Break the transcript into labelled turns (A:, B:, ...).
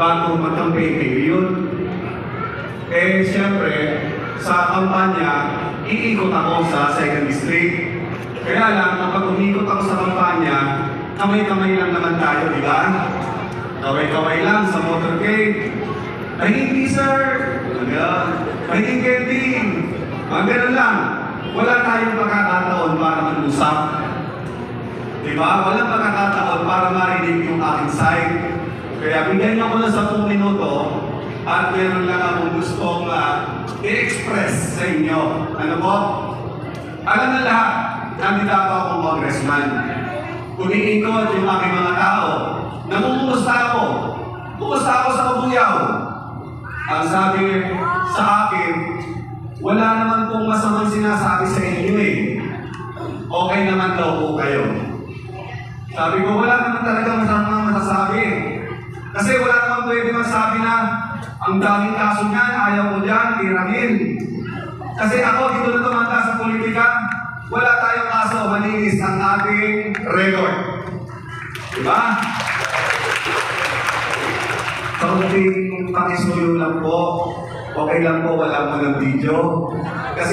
A: bago mag-campaign period. Eh, siyempre, sa kampanya, iikot ako sa second district. Kaya lang, kapag umikot ako sa kampanya, kamay-kamay lang naman tayo, di ba? Kaway-kaway lang sa motorcade. Ay, hindi sir! Ano? Ay, hindi! Mga ganun lang. Wala tayong pagkakataon para mag-usap. Di ba? Walang pagkakataon para marinig yung aking side. Kaya bigyan niyo ko ng 10 minuto at meron lang akong gustong uh, i-express sa inyo. Ano po? Alam na lahat, kandidato akong congressman. Umiikot yung aking mga tao. Namumumusta ako. Kumusta ako sa Kabuyaw? Ang sabi sa akin, wala naman pong masamang sinasabi sa inyo eh. Okay naman daw po kayo. Sabi ko, wala naman talaga masamang. Kasi wala naman pwede masabi na ang daming kaso niyan, ayaw ko dyan, tirahin. Kasi ako, dito na tumanda sa politika, wala tayong kaso, malinis ang ating record. Diba? Kaunting pakisuyo lang po. Okay lang po, wala mo ng video. Kasi